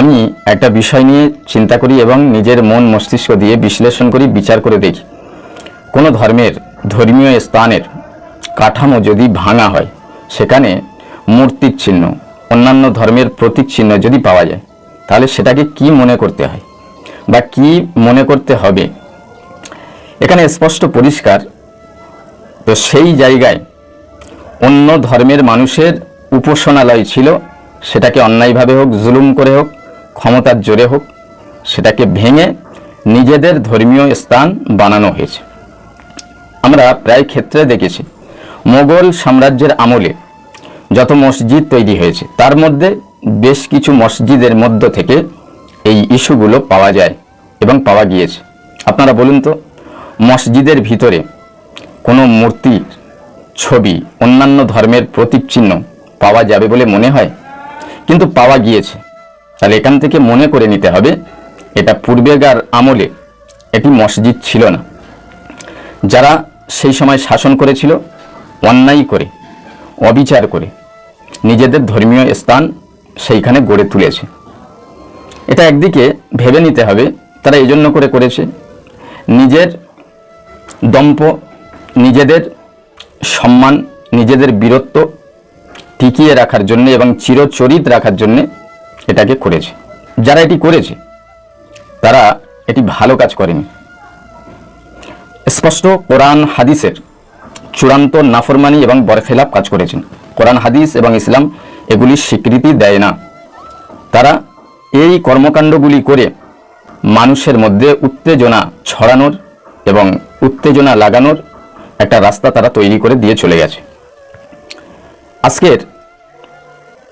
আমি একটা বিষয় নিয়ে চিন্তা করি এবং নিজের মন মস্তিষ্ক দিয়ে বিশ্লেষণ করি, বিচার করে দেখি। কোনো ধর্মের ধর্মীয় স্থানের কাঠামো যদি ভাঙা হয়, সেখানে মূর্তির চিহ্ন, অন্যান্য ধর্মের প্রতীক চিহ্ন যদি পাওয়া যায়, তাহলে সেটাকে কি মনে করতে হয় বা কি মনে করতে হবে? এখানে স্পষ্ট পরিষ্কার। তো সেই জায়গায় অন্য ধর্মের মানুষের উপাসনালয় ছিল সেটাকে অন্যায়ভাবে হোক, জুলুম করে হোক, ক্ষমতার জোরে হোক, সেটাকে ভেঙে নিজেদের ধর্মীয় স্থান বানানো হয়েছে। আমরা প্রায় ক্ষেত্রে দেখেছি, মোগল সাম্রাজ্যের আমলে যত মসজিদ তৈরি হয়েছে, তার মধ্যে বেশ কিছু মসজিদের মধ্য থেকে এই ইস্যুগুলো পাওয়া যায় এবং পাওয়া গিয়েছে। আপনারা বলুন তো, মসজিদের ভিতরে কোনো মূর্তি ছবি, অন্যান্য ধর্মের প্রতীক চিহ্ন পাওয়া যাবে বলে মনে হয়? কিন্তু পাওয়া গিয়েছে। তাহলে এখান থেকে মনে করে নিতে হবে, এটা পূর্বেকার আমলে এটি মসজিদ ছিল না। যারা সেই সময় শাসন করেছিল, অন্যায় করে, অবিচার করে, নিজেদের ধর্মীয় স্থান সেইখানে গড়ে তুলেছে। এটা একদিকে ভেবে নিতে হবে, তারা এই জন্য করে করেছে, নিজের দম্প, নিজেদের সম্মান, নিজেদের বীরত্ব টিকিয়ে রাখার জন্য এবং চিরচরিত রাখার জন্য এটাকে করেছে। যারা এটি করেছে, তারা এটি ভালো কাজ করেনি। স্পষ্ট কোরআন হাদিসের চূড়ান্ত নাফরমানি এবং বরখেলাপ কাজ করেছেন। কোরআন হাদিস এবং ইসলাম এগুলি স্বীকৃতি দেয় না। তারা এই কর্মকাণ্ডগুলি করে মানুষের মধ্যে উত্তেজনা ছড়ানোর এবং উত্তেজনা লাগানোর একটা রাস্তা তারা তৈরি করে দিয়ে চলে গেছে। আজকের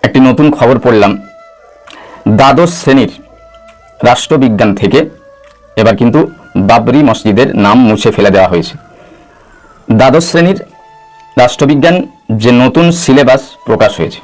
একটি নতুন খবর পড়লাম। দ্বাদশ শ্রেণির রাষ্ট্রবিজ্ঞান থেকে এবার কিন্তু বাবরি মসজিদের নাম মুছে ফেলে দেওয়া হয়েছে। দ্বাদশ শ্রেণির রাষ্ট্রবিজ্ঞান যে নতুন সিলেবাস প্রকাশ হয়েছে